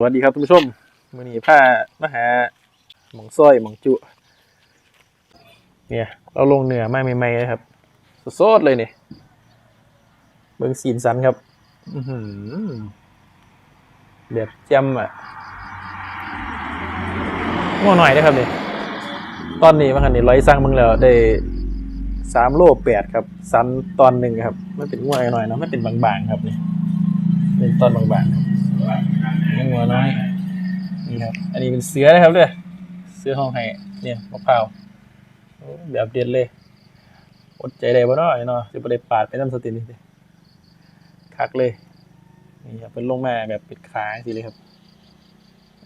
สวัสดีครับท่านผู้ชมมื้อนี้พามาหาหมองซ้อยหมองจุ เนี่ย เราลงเหนือมาใหม่ๆเลยครับสดๆเลยเนี่ยเบิ่งสีนสันครับอือหือแบบจำอะง่วงหน่อยนะครับเนี่ยตอนนี้มันคันนี้ร้อยสั่งมึงแล้วได้สามโลแปดครับ สันตอนหนึ่งครับ มันเป็นง่วงหน่อยๆเนาะมันเป็นบางๆครับเนี่ยเป็นตอนบางๆครับ ยังหัวน้อยนี่ครับ อันนี้เป็นเสือนะครับเด้อเสือห้องไห้เนี่ยมะพร้าวแบบเด็ดเลยอดใจได้บ่เนาะไอ้เนาะจะบ่ได้ปาดไปน้ำสตินี่เด้คักเลยนี่ครับเป็นลงมาแบบปิดขาสิเลยครับ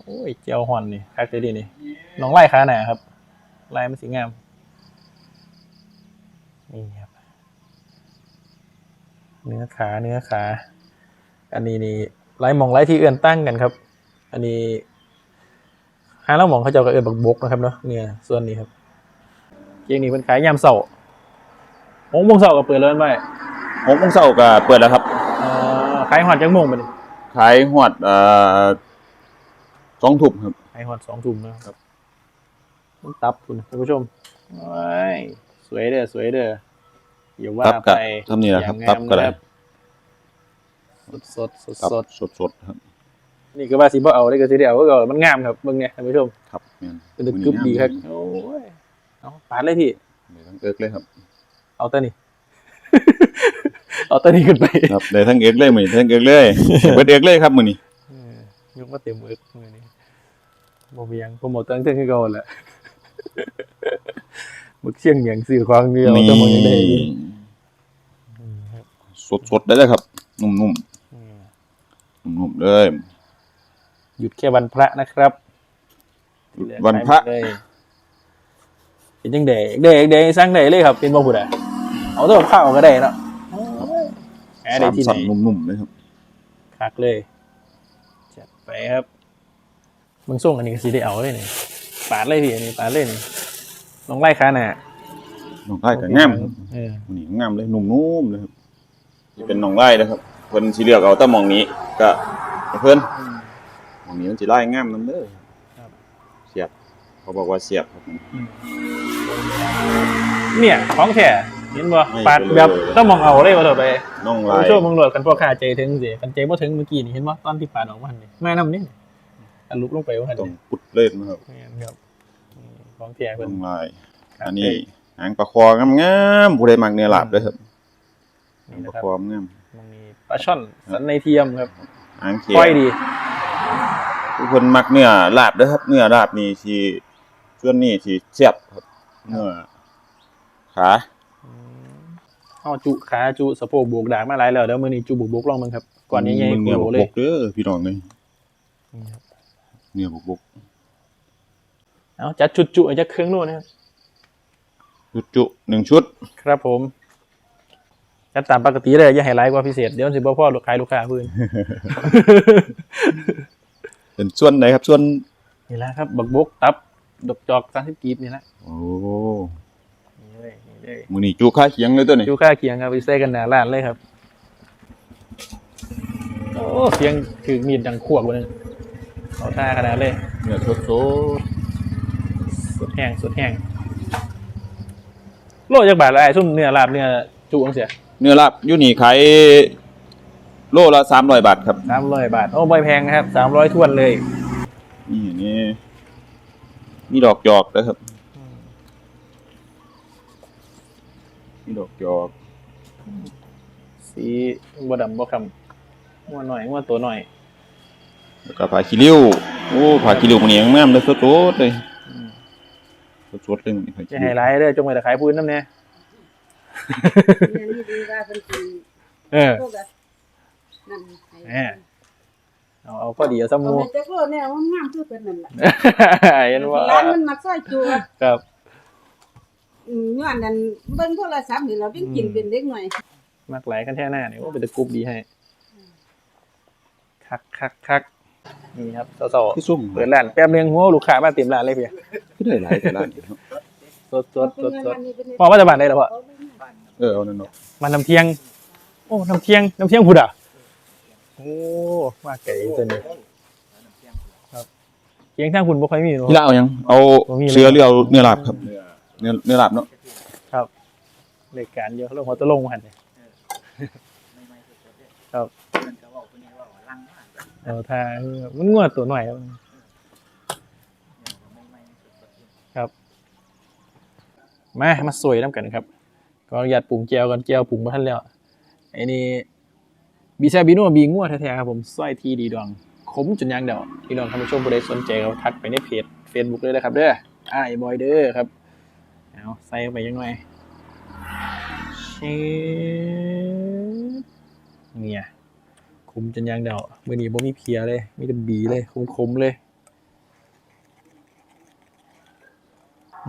โอ้ยเจียวฮอนนี่คักเลยดีนี่น้องไล่ขาหนาครับลายมันสีงามนี่ครับเนื้อขาเนื้อขา อันนี้นี่ ไล่มองไล่ที่เอื้อนตั้งกันครับ อันนี้หาแล้วมองเขาเจ้าก็เอื้อนบักบกนะครับเนาะเนี่ยส่วนนี้ครับเกียงนี้เป็นขายยามเสาร์หกโมงเสาร์ก็เปิดแล้วแม่นไหมหกโมงเช้าก็เปิดแล้วครับเอ่อขายหอดจังโมงไปดิขายหวดเอ่อสองถุบครับขายหอดสองทุ่มนะครับมันตับคุณท่านผู้ชมโอ้ยสวยเด้อสวยเด้ออย่าว่าตับกับไปทำนี่แหละครับอย่างงามตับก็ได้นะครับ สดสดสดตับสดสดสดๆครับนี่ก็ว่าสิบ่เอาได้ก็สิได้เอาก็เอามันงามครับเบิ่งเนี่ยท่านผู้ชม ครับแม่นเป็นตะกรึบดีครับ โอ้ยเอาปาดเลยพี่ ได้ทั้งเอิกเลยครับเอาแต่นี่เอาแต่นี่ขึ้นไปครับได้ทั้งเอิกเลยมื้อนี้ทั้งเอิกเลยเบิดเอิกเลยครับมื้อนี้เออยกมาเต็มมือมือนี้บ่มีหยังโปรโมทตั้งแต่คือเก่าแหละมึกเชียงเหมียงสื่อความเดียวนี่แต่มันยังได้อยู่อืมครับสดสดๆได้เลยครับ นุ่มอืมๆ นุ่มๆเลย หยุดแค่วันพระนะครับวันพระเหลือขายหมดเลยเป็นจังเดเดเดสร้างได้เลยครับเป็นบ่ผู้ใดเอาแต่กับข้าวก็ได้เนาะแหมได้สามที่ไหนสันนุ่มๆเลยครับคักเลยจัดไปครับมึงส่งอันนี้ก็สิได้เอาเลยนี่ปาดเลยพี่อันนี้ปาดเลยนี่ลองไล่ขาหน่ะน้องไล่ก็งามครับเออมื้อนี้งามเลยนุ่มๆเลยครับนี่เป็นน้องไล่นะครับ เพิ่นสิเลือกเอาแต่หมองนี้ก็ให้เพิ่นหมองนี้มันสิไล่งามนํเด้อครับ เสียบเขาบอกว่าเสียบครับเนี่ยของแท้เห็นบ่ไม่ปาดไปเลยแบบต้องมองเอาเลยว่าต่อไปน้องผลามยช่วยมึงโหลดกันพวกข้าใจถึงสิกันใจบ่ถึงเมื่อกี้นี่เห็นบ่ตอนที่ปาดออกมาหั่นนี่แม่น้ำนี่อันลุกลงไปว่าหั่นต้องนี่ปุดเล่นนะครับแม่นครับนี่ของแท้เพิ่นน้องลาย ครับอันนี้หางปลาคองามๆผู้ใดมักเนื้อลาบเด้อครับนี่หางปนะลาครับคองามมันมีป ลาช่อนสันในเทียมครับหางเขียวก้อยดี ทุกคนมักเนื้อลาบเด้อครับ เนื้อลาบนี่สิส่วนนี้สิแซ่บครับเนื้อขาเฮาจุขาจุสะโพกบวกดากมาหลายแล้วเดี๋ยวมื้อนี้จุบุกบกลองมึงครับ ก่อนใหญ่มัๆเนื้อโหบเลกยๆเด้อพี่น้องเอ้ยนี่ครับเนื้อบกเอาจัดจุดจุให้จักครึ่งโลนะครับๆจุๆหนึ่งชุด ครับผม จัดตามปกติเลยอย่าให้หลายกว่าพิเศษเดี๋ยวมันสิบ่พอลูกค้าลูกค้าพื้นเป็นส่วนไหนครับ ส่วนนี่แหละครับ บักบกตับดอกจอกสามสิบกีบนี่แหละโอ้นี่เลยนี่เลยมื้อนี้จุค่าเคียงเลยตัวนี้จูค่าเคียงครับไปใส่กันหนาร้านเลยครับ โอ้เสียงถือมีดดังขวบกว่านึงเอาท่าขนาดเลยเนื้อสดสุดแห้งสุดแห้งโลจากบาทละไอ้ซุ่มเนื้อลาบเนื้อจุอังเสียๆ เนื้อลาบอยู่นี่ขายโลละ300บาทครับ สามร้อยบาท โอ้ไม่แพงนะครับสามร้อยทวนเลย นี่นี่มีดอกจอกนะครับ มีดอกจอก สีบดำบ่คำงัวหน่อยงัวตัวหน่อย แล้วก็ผาขี้ริ้วโอ้ผาขี้ริ้วมันนี่งามเลยสดๆเลยอืมสดๆเลยผาจะขี้ให้ริ้วร้ายเด้อจงไปแต่ขายพื้นน้ำเนี่ย เนี่ยนี่ดีว่าเป็นจริงเออ พวกแบบนั่นให้แหมเอาเอาพอดีเอาสเอามูไปจักโลดเนี่ยมันงามคือเป็นนั่นแหละเห็นว่าร้านมันมักซอยจัวครับ อืมย้อนนั้นเบิ่งโทรศัพท์นี่เราเป็นกินเป็นเด็กหน่อย มากหลายกันแท่หน้าเนี่ยโอ้เป็นตะกรุบดีให้ คักคักคักนี่ครับสาวที่ซุ่มๆเปิดร้านแป๊บนึงหัวลูกค้ามาเต็มร้านเลยเพี่ยที่ได้หลายแต่ละนี่ครับสดสดสดสดพอว่าจะบานได้แล้วพ่อ เออเอานั่นเนาะมาน้ำเที่ยง โอ้น้ำเที่ยงน้ำเที่ยงพุดอะโอ้มาไก่ตัวนี้เกียงทางคุณบ่ค่อยมีหรอกพี่ละเอายังเอาบ่มีเลยเชื้อหรือเอาเนื้อลาบครับเนื้อเนื้อลาบเนาะรายการเยอะเรื่องหัวตะลงมาหันเลยครับเอาทางมันงวดตัวหน่อยครับครับมามาสวยน้ำกันครับ ก็อนุญาตปรุงแจวกันแจวปรุงมาท่านแล้วไอ้นี่บีแซาบิโนบีงัวแท้ๆครับผมสร้อยทีดีดองขมจนยางเดาพี่น้องท่านผู้ชมผู้ใดสนใจก็ทักไปในเพจ Facebook เลยนะครับเด้อไอ้บอยเด้อครับเอาใส่ไปยังไงเชฟเนี่ยคุมจนยางเดามือนี้บ่มีเพียเลยมีแต่บีเลยคมๆเลย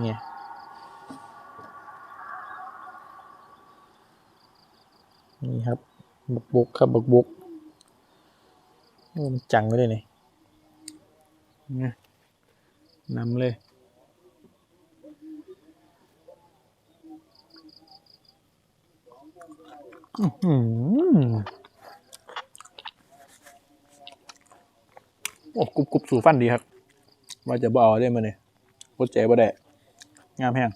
เนี่ย นี่ครับบกบกครับบกบกโอ้มันจังไปเลยนี่เนี่ยนำเลย โอ้กรุบกรุบสู่ฟันดีครับ ว่าจะบเอาได้มาเนี่ยโคตรเจ๋บ่ได้ งามแห้ง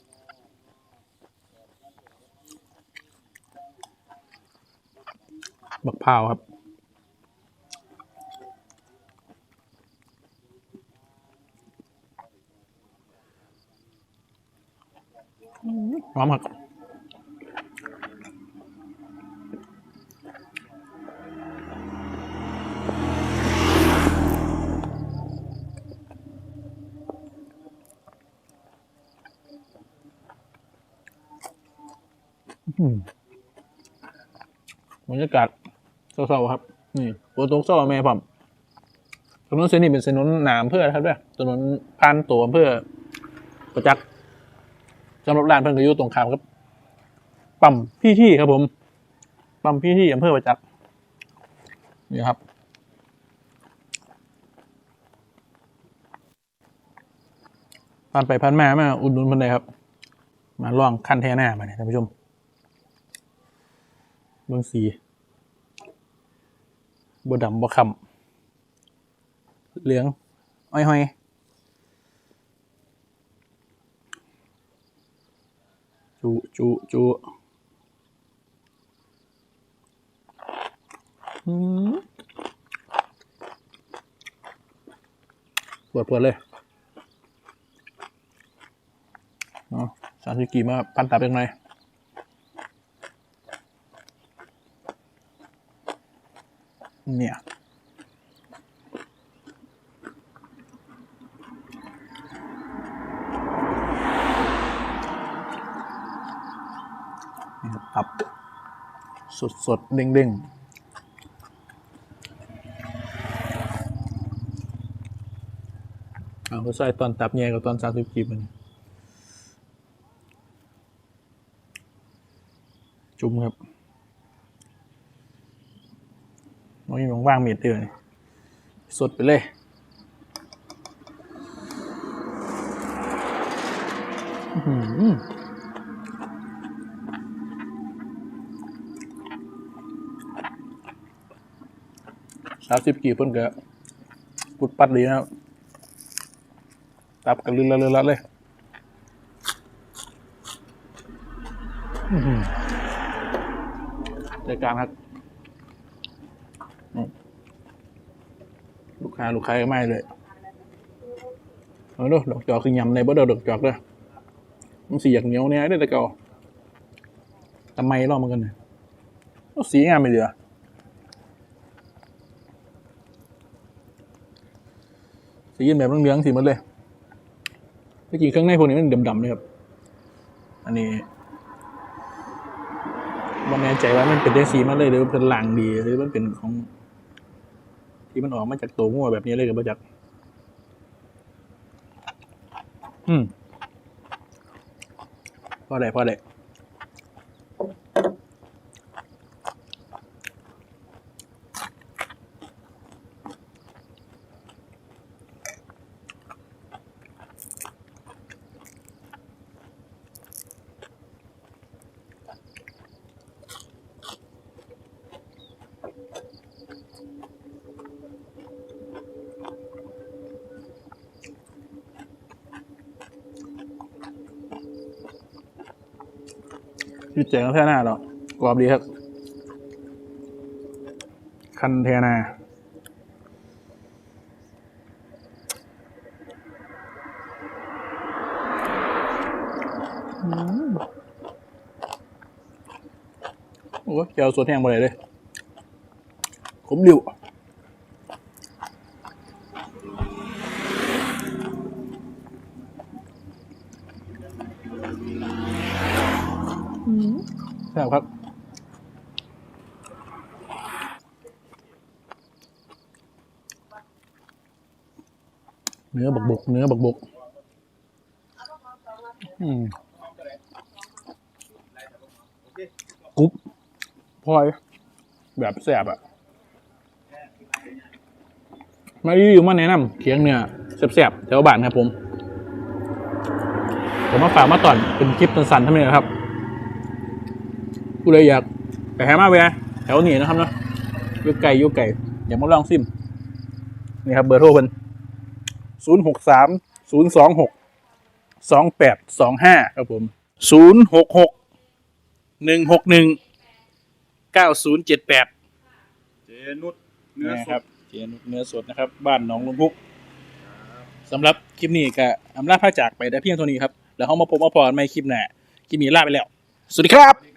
บักพร้าวครับ หอมครับอืมบรรยากาศ เศร้าๆครับ นี่โปรตรงเศร้าแม่ผมถนนเส้นนี้เป็นถนนหนามเพื่อครับด้วยถนนพันตัวเพื่อประจักษ์สำหรับร้านเพิ่นก็อยู่ตรงข้ามครับ ปั๊มพี่ที่ครับผม ปั๊มพี่ที่อำเภอประจักษ์นี่ครับผ่านไปผ่านมามาอุดหนุนเพิ่นเลยครับ มาลองขั้นแท่หน้ามาเนี่ยท่านผู้ชมเบื้องสี บดำบคำเหลือง อ้อยหอยจุจุจุปวดปวดเลยเนาะสามสิบกี่มาพันตับยังไง เนี่ย นี่ครับ ตับ สดสดเด้งเด้งเอาก็ใส่ตอนตับแย่กับตอนสามสิบกีบมันจุ่มครับมันมีว่างเมียเดือนสดไปเลยอื้อ สามสิบกี่เพิ่นก็ปุดปัดดีนะครับตับกันลืนละลืนละเลยอื้อหือรายการครับลูกค้าลูกค้าไม่เลยเอาดูดอกจอกคือยำในบ่เดาดอกจอกเด้อมันสีอยากเหนียวเนี่ยได้แต่เก่าทำไมรอบมันกันเนี่ยสีงามไปเดือ สียินแบบเหลืองๆสีมันเลยถ้ากินเครื่องในพวกนี้มันดำๆเลยครับ อันนี้วันแน่ใจว่ามันเป็นได้สีมาเลยหรือเป็นหลังดีหรือมันเป็นของ ที่มันออกมาจากตัวงัวแบบนี้เลยกับประจักษ์อืมพอได้พอได้ ยืดเจ๋งแท่หน้าหรอกกรอบดีครับ คันเทนาอืมโอ้ยแก้วสดแห้งไปเลยเลยขมดิว เนื้อบักบก เนื้อบักบก อืมกรุ๊บพลอย แบบแสบอะมารีวิวมาแนะนำเคียงเนื้อแสบๆแถวบ้านครับผม ผมมาฝากมาตอนเป็นคลิปสั้นๆเท่านี้นะครับผู้ใดอยากไปหมาแวแถวนี้นะครับเนาะอยุไก่ยุไก่ อย่ามาลองซิม นี่ครับเบอร์โทรเพิ่น ศูนย์หกสามศูนย์สองหกสองแปดสองห้าครับผมศูนย์หกหกหนึ่งหกหนึ่งเก้าศูนย์เจ็ดแปดเจนุชเนื้อนะสครัดบเจนุชเนื้อสดนะครับ บ้านหนองลุงพุกสำหรับคลิปนี้ก็อำลาพาจากไปได้เพียงเท่านี้ครับ แล้วเขามาพบมาพอกันในคลิปหน้าคลิปนี้ลาไปแล้ว สวัสดีครับครับผม